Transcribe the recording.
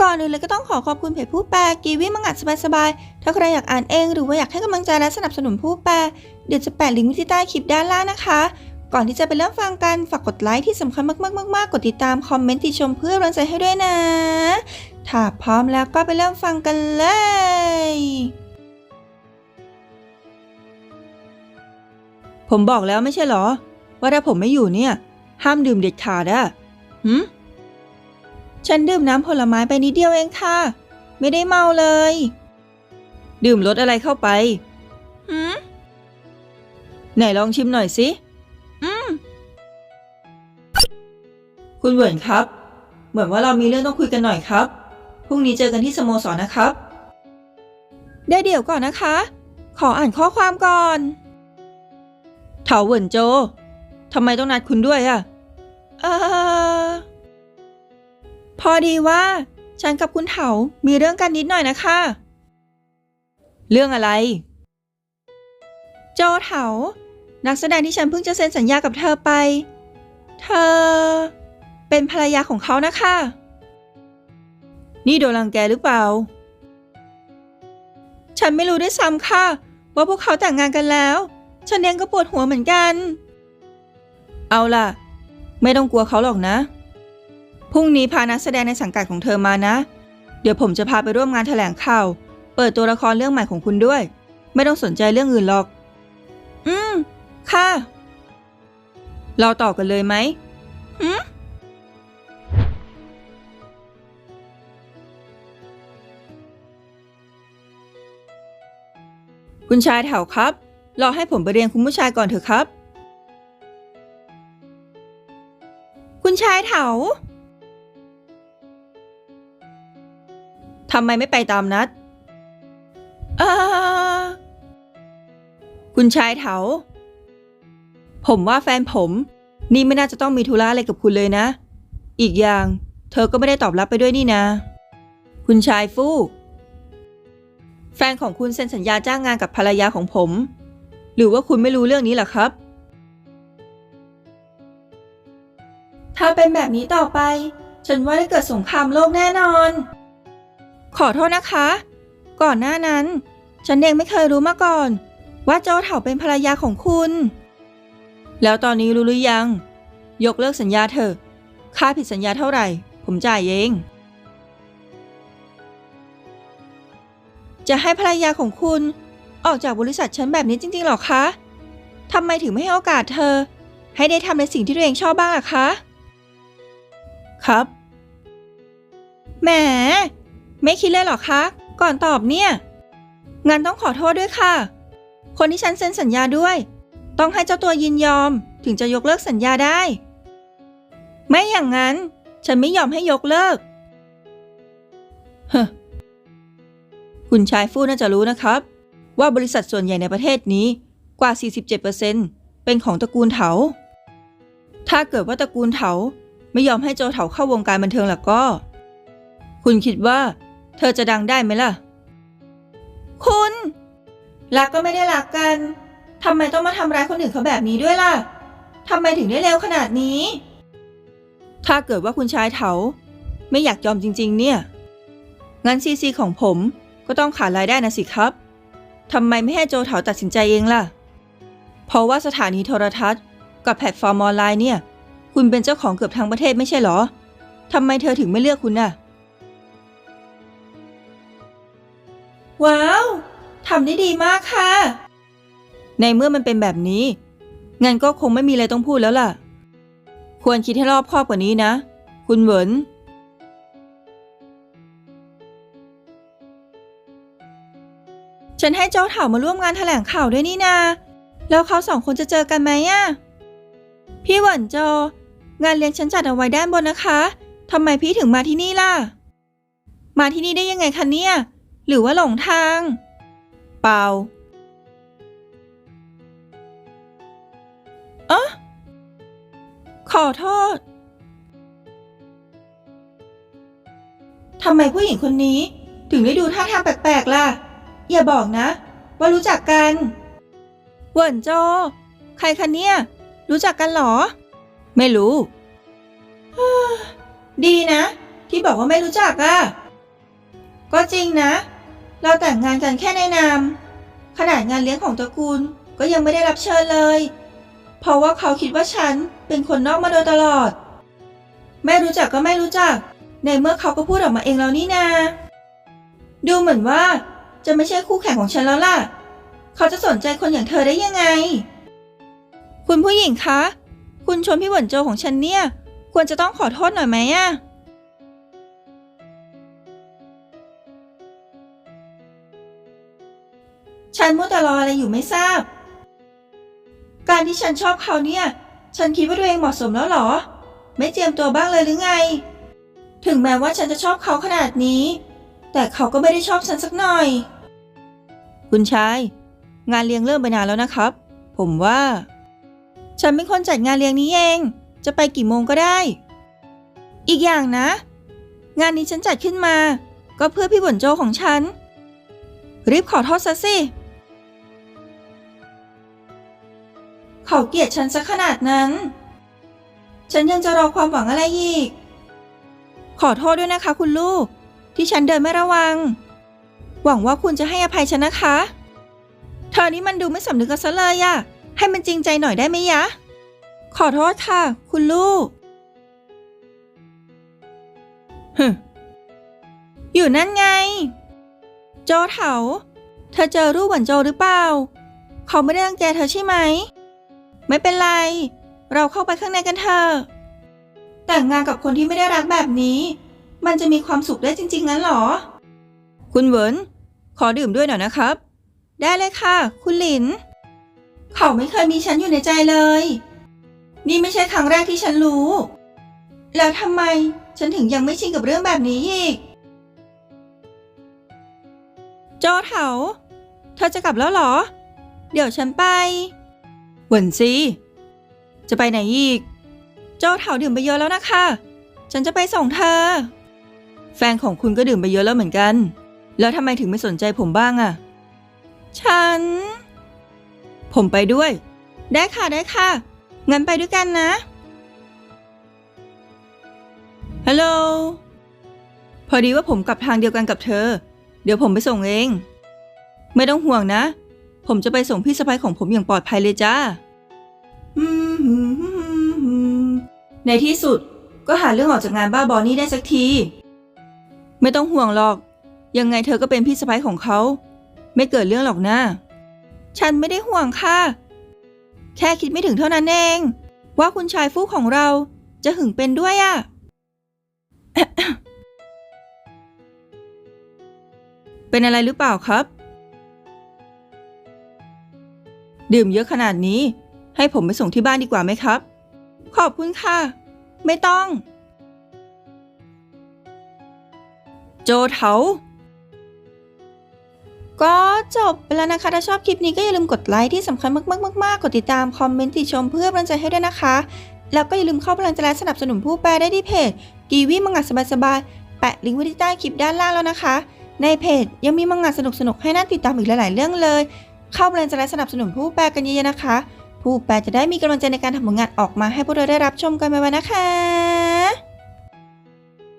ก่อนอื่นเลยก็ต้องขอขอบคุณเพจผู้แปลกีวิมังงะสบายๆ ถ้าใครอยากอ่านเองหรือว่าอยากให้กำลังใจและสนับสนุนผู้แปล เดี๋ยวจะแปะลิงก์ไว้ที่ใต้คลิปด้านล่างนะคะ ก่อนที่จะไปเริ่มฟังกัน ฝากกดไลค์ที่สำคัญมากๆๆๆ กดติดตามคอมเมนต์ติชมเพื่อกำลังใจให้ด้วยนะ ถ้าพร้อมแล้วก็ไปเริ่มฟังกันเลยผมบอกแล้วไม่ใช่เหรอ ว่าถ้าผมไม่อยู่เนี่ย ห้ามดื่มเด็ดขาดอะหืม ฉันดื่มน้ำผลไม้ไปนิดเดียวเองค่ะ ไม่ได้เมาเลย ดื่มรสอะไรเข้าไปหืมไหนลองชิมหน่อยสิ อืม คุณเหวินครับ เหมือนว่าเรามีเรื่องต้องคุยกันหน่อยครับ พรุ่งนี้เจอกันที่สโมสรนะครับ ได้เดี๋ยวก่อนนะคะ ขออ่านข้อความก่อนเถาเหวินโจทำไมต้องนัดคุณด้วยอะเออ พอดีว่า ฉันกับคุณเถา มีเรื่องกันนิดหน่อยนะคะ เรื่องอะไร โจเถา นักแสดงที่ฉันเพิ่งจะเซ็นสัญญากับเธอไป เธอ เป็นภรรยาของเขานะคะ นี่โดนรังแกหรือเปล่า ฉันไม่รู้ด้วยซ้ำค่ะ ว่าพวกเขาแต่งงานกันแล้ว ฉันเองก็ปวดหัวเหมือนกัน เอาล่ะ ไม่ต้องกลัวเขาหรอกนะ พรุ่งนี้พานักแสดงในสังกัดของเธอมานะ เดี๋ยวผมจะพาไปร่วมงานแถลงข่าว เปิดตัวละครเรื่องใหม่ของคุณด้วย ไม่ต้องสนใจเรื่องอื่นหรอก อืม ค่ะ เราต่อกันเลยไหมหืมคุณชายแถวครับ รอให้ผมไปเรียนคุณผู้ชายก่อนเถอะครับ คุณชายเถาำไมไม่ไปตามนัดอคุณชายเถา ผมว่าแฟนผม นี่ไม่น่าจะต้องมีธุระอะไรกับคุณเลยนะ อีกอย่าง เธอก็ไม่ได้ตอบรับไปด้วยนี่นะ คุณชายฟูก แฟนของคุณเซ็นสัญญาจ้างงานกับภรรยาของผม หรือว่าคุณไม่รู้เรื่องนี้หรอครับ ถ้าเป็นแบบนี้ต่อไป ฉันว่าได้เกิดสงครามโลกแน่นอน ขอโทษนะคะ ก่อนหน้านั้น ฉันเองไม่เคยรู้มาก่อน ว่าโจเถาเป็นภรรยาของคุณ แล้วตอนนี้รู้หรือยัง ยกเลิกสัญญาเถอะ ค่าผิดสัญญาเท่าไหร่ ผมจ่ายเอง จะให้ภรรยาของคุณออกจากบริษัทฉันแบบนี้จริงๆหรอคะทำไมถึงไม่ให้โอกาสเธอ ให้ได้ทำในสิ่งที่ตัวเองชอบบ้างล่ะคะ ครับ แหม ไม่คิดเลยเหรอคะ ก่อนตอบเนี่ยงานต้องขอโทษด้วยค่ะ คนที่ฉันเซ็นสัญญาด้วย ต้องให้เจ้าตัวยินยอมถึงจะยกเลิกสัญญาได้ ไม่อย่างนั้น ฉันไม่ยอมให้ยกเลิกเฮ้อคุณชายฟู่น่าจะรู้นะครับ ว่าบริษัทส่วนใหญ่ในประเทศนี้กว่า 47%เป็นของตระกูลเถา ถ้าเกิดว่าตระกูลเถาไม่ยอมให้โจเถาเข้าวงการบันเทิงล่ะก็ คุณคิดว่า เธอจะดังได้ไหมล่ะ คุณรักก็ไม่ได้รักกันทำไมต้องมาทำร้ายคนอื่นเขาแบบนี้ด้วยล่ะทำไมถึงได้เร็วขนาดนี้ ถ้าเกิดว่าคุณชายเถาไม่อยากยอมจริง ๆ เนี่ย งั้นซีซีของผมก็ต้องขาดรายได้นะสิครับทำไมไม่ให้โจเถาตัดสินใจเองล่ะ เพราะว่าสถานีโทรทัศน์ กับแพลตฟอร์มออนไลน์เนี่ย คุณเป็นเจ้าของเกือบทั้งประเทศไม่ใช่เหรอทำไมเธอถึงไม่เลือกคุณน่ะ ว้าวทำได้ดีมากค่ะ ในเมื่อมันเป็นแบบนี้ งั้นก็คงไม่มีอะไรต้องพูดแล้วล่ะ ควรคิดให้รอบคอบกว่านี้นะ คุณเหวินฉันให้เจ้าเถามาร่วมงานแถลงข่าวด้วยนี่นา แล้วเขาสองคนจะเจอกันไหมอะพี่เหวินโจงานเลี้ยงฉันจัดเอาไว้ด้านบนนะคะทำไมพี่ถึงมาที่นี่ล่ะ มาที่นี่ได้ยังไงคะเนี่ย หรือว่าหลงทาง เปล่าเอะขอโทษทำไมผู้หญิงคนนี้ถึงได้ดูท่าทางแปลกๆล่ะ อย่าบอกนะ ว่ารู้จักกันเหวินโจ ใครคะเนี่ย รู้จักกันหรอ ไม่รู้ ดีนะ ที่บอกว่าไม่รู้จักอะก็จริงนะ เราแต่งงานกันแค่ในนาม ขนาดงานเลี้ยงของตระกูลก็ยังไม่ได้รับเชิญเลย เพราะว่าเขาคิดว่าฉันเป็นคนนอกมาโดยตลอด ไม่รู้จักก็ไม่รู้จัก ในเมื่อเขาก็พูดออกมาเองแล้วนี่นา ดูเหมือนว่าจะไม่ใช่คู่แข่งของฉันแล้วล่ะ เขาจะสนใจคนอย่างเธอได้ยังไง คุณผู้หญิงคะ คุณชวนพี่หวนโจของฉันเนี่ย ควรจะต้องขอโทษหน่อยไหมอะ ฉันมัวแต่รออะไรอยู่ไม่ทราบ การที่ฉันชอบเขาเนี่ย ฉันคิดว่าตัวเองเหมาะสมแล้วเหรอ ไม่เจียมตัวบ้างเลยหรือไง ถึงแม้ว่าฉันจะชอบเขาขนาดนี้ แต่เขาก็ไม่ได้ชอบฉันสักหน่อย คุณชาย งานเลี้ยงเริ่มไปนานแล้วนะครับ ผมว่า ฉันเป็นคนจัดงานเลี้ยงนี้เอง จะไปกี่โมงก็ได้ อีกอย่างนะ งานนี้ฉันจัดขึ้นมา ก็เพื่อพี่บ่นโจของฉัน รีบขอโทษซะสิ เขาเกลียดฉันซะขนาดนั้น ฉันยังจะรอความหวังอะไรอีก ขอโทษด้วยนะคะคุณลูก ที่ฉันเดินไม่ระวัง หวังว่าคุณจะให้อภัยฉันนะคะ เธอนี่มันดูไม่สำนึกกันซะเลยอะให้มันจริงใจหน่อยได้ไหมยะ ขอโทษค่ะ คุณลูกฮึอยู่นั่นไง โจเถา เธอเจอรูปหมือนโจหรือเปล่า เขาไม่ได้รังแกเธอใช่ไหม ไม่เป็นไร เราเข้าไปข้างในกันเถอะแต่งงานกับคนที่ไม่ได้รักแบบนี้ มันจะมีความสุขได้จริง ๆ งั้นเหรอ คุณเหวินขอดื่มด้วยหน่อยนะครับ ได้เลยค่ะ คุณหลิน เขาไม่เคยมีฉันอยู่ในใจเลย นี่ไม่ใช่ครั้งแรกที่ฉันรู้ แล้วทำไมฉันถึงยังไม่ชินกับเรื่องแบบนี้อีก โจเถาเธอจะกลับแล้วเหรอ เดี๋ยวฉันไป หวินซีจะไปไหนอีกโจเถาดื่มไปเยอะแล้วนะคะ ฉันจะไปส่งเธอ แฟนของคุณก็ดื่มไปเยอะแล้วเหมือนกัน แล้วทำไมถึงไม่สนใจผมบ้างอะฉัน ผมไปด้วย ได้ค่ะได้ค่ะ งั้นไปด้วยกันนะ ฮัลโหล พอดีว่าผมกลับทางเดียวกันกับเธอ เดี๋ยวผมไปส่งเอง ไม่ต้องห่วงนะ ผมจะไปส่งพี่สะพ้ยของผมอย่างปลอดภัยเลยจ้า ในที่สุดก็หาเรื่องออกจากงานบ้าบอนี่ได้สักที ไม่ต้องห่วงหรอก ยังไงเธอก็เป็นพี่สะพ้ยของเขา ไม่เกิดเรื่องหรอกนะ ฉันไม่ได้ห่วงค่ะ แค่คิดไม่ถึงเท่านั้นเอง ว่าคุณชายฟู่ของเราจะหึงเป็นด้วยอะ่ะเป็นอะไรหรือเปล่าครับ ดื่มเยอะขนาดนี้ ให้ผมไปส่งที่บ้านดีกว่าไหมครับ ขอบคุณค่ะ ไม่ต้อง โจเถาก็จบไปแล้วนะคะ ถ้าชอบคลิปนี้ก็อย่าลืมกดไลค์ที่สำคัญมากๆๆกดติดตามคอมเมนต์ติชมเพื่อกำลังใจให้ด้วยนะคะ แล้วก็อย่าลืมเข้าพลังใจและสนับสนุนผู้แปลได้ที่เพจกีวีมังงะสบายๆแปะลิงก์ไว้ที่ใต้คลิปด้านล่างแล้วนะคะ ในเพจยังมีมังงะสนุกๆให้น่าติดตามอีกหลายๆเรื่องเลย เข้าพลังใจและสนับสนุนผู้แปลกันเยอะๆนะคะ ผู้แปลจะได้มีกำลังใจในการทำผลงานออกมาให้พวกเราได้รับชมกันไปวันนะคะ